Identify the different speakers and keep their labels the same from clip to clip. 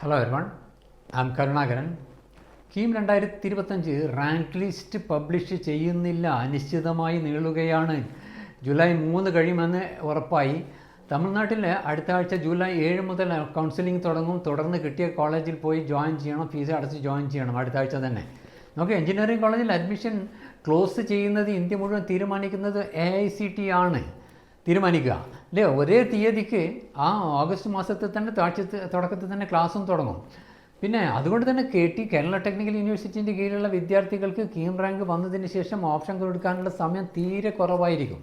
Speaker 1: Hello everyone am Karunakaran KEAM രണ്ടായിരത്തി ഇരുപത്തഞ്ച് rank list publish ചെയ്യുന്നില്ല അനിശ്ചിതമായി നീളുകയാണ്. ജൂലൈ മൂന്ന് കഴിയുമെന്ന് ഉറപ്പായി. തമിഴ്നാട്ടിൽ അടുത്ത ആഴ്ച ജൂലൈ ഏഴ് മുതൽ കൗൺസിലിംഗ് തുടങ്ങും. തുടർന്ന് കിട്ടിയ കോളേജിൽ പോയി ജോയിൻ ചെയ്യണം. ഫീസ് അടച്ച് ജോയിൻ ചെയ്യണം അടുത്ത ആഴ്ച തന്നെ. നമുക്ക് എഞ്ചിനീയറിംഗ് കോളേജിൽ അഡ്മിഷൻ ക്ലോസ് ചെയ്യുന്നത് ഇന്ത്യ മുഴുവൻ തീരുമാനിക്കുന്നത് എ ആണ്. തീരുമാനിക്കുക. അല്ലേ? ഒരേ തീയതിക്ക് ആ ഓഗസ്റ്റ് മാസത്തിൽ തന്നെ താഴ്ച തുടക്കത്തിൽ തന്നെ ക്ലാസ്സും തുടങ്ങും. പിന്നെ അതുകൊണ്ട് തന്നെ കെ ടി കേരള ടെക്നിക്കൽ യൂണിവേഴ്സിറ്റിന്റെ കീഴിലുള്ള വിദ്യാർത്ഥികൾക്ക് കീം റാങ്ക് വന്നതിന് ശേഷം ഓപ്ഷൻ കൊടുക്കാനുള്ള സമയം തീരെ കുറവായിരിക്കും.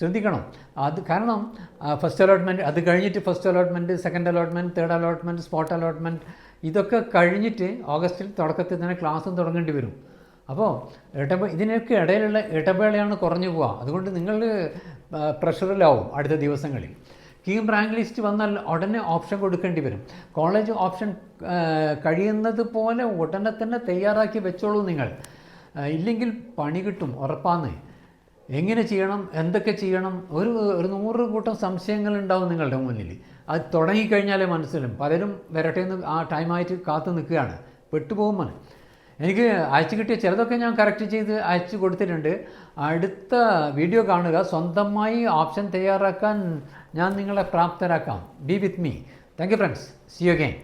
Speaker 1: ശ്രദ്ധിക്കണം. അത് കാരണം ഫസ്റ്റ് അലോട്ട്മെന്റ് അത് കഴിഞ്ഞിട്ട് first allotment second allotment third allotment spot allotment ഇതൊക്കെ കഴിഞ്ഞിട്ട് ഓഗസ്റ്റിൽ തുടക്കത്തിൽ തന്നെ ക്ലാസ്സും തുടങ്ങേണ്ടി വരും. അപ്പോൾ ഇടപ ഇതിനൊക്കെ ഇടയിലുള്ള ഇടവേളയാണ് കുറഞ്ഞു പോവുക. അതുകൊണ്ട് നിങ്ങൾ പ്രഷറിലാവും അടുത്ത ദിവസങ്ങളിൽ. കീം റാങ്ക് ലിസ്റ്റ് വന്നാൽ ഉടനെ ഓപ്ഷൻ കൊടുക്കേണ്ടി വരും. കോളേജ് ഓപ്ഷൻ കഴിയുന്നത് പോലെ ഉടനെ തന്നെ തയ്യാറാക്കി വെച്ചോളൂ നിങ്ങൾ. ഇല്ലെങ്കിൽ പണി കിട്ടും ഉറപ്പാന്ന്. എങ്ങനെ ചെയ്യണം? എന്തൊക്കെ ചെയ്യണം? ഒരു ഒരു നൂറ് കൂട്ടം സംശയങ്ങൾ ഉണ്ടാവും നിങ്ങളുടെ മുന്നിൽ. അത് തുടങ്ങിക്കഴിഞ്ഞാലേ മനസ്സിലും പലരും വരട്ടെ എന്ന് ആ ടൈമായിട്ട് കാത്തു നിൽക്കുകയാണ്. പെട്ടുപോകുമ്പോൾ എനിക്ക് അയച്ചു കിട്ടിയ ചിലതൊക്കെ ഞാൻ കറക്റ്റ് ചെയ്ത് അയച്ചു കൊടുത്തിട്ടുണ്ട്. അടുത്ത വീഡിയോ കാണുക. സ്വന്തമായി ഓപ്ഷൻ തയ്യാറാക്കാൻ ഞാൻ നിങ്ങളെ പ്രാപ്തരാക്കാം. Be with me thank you friends see you again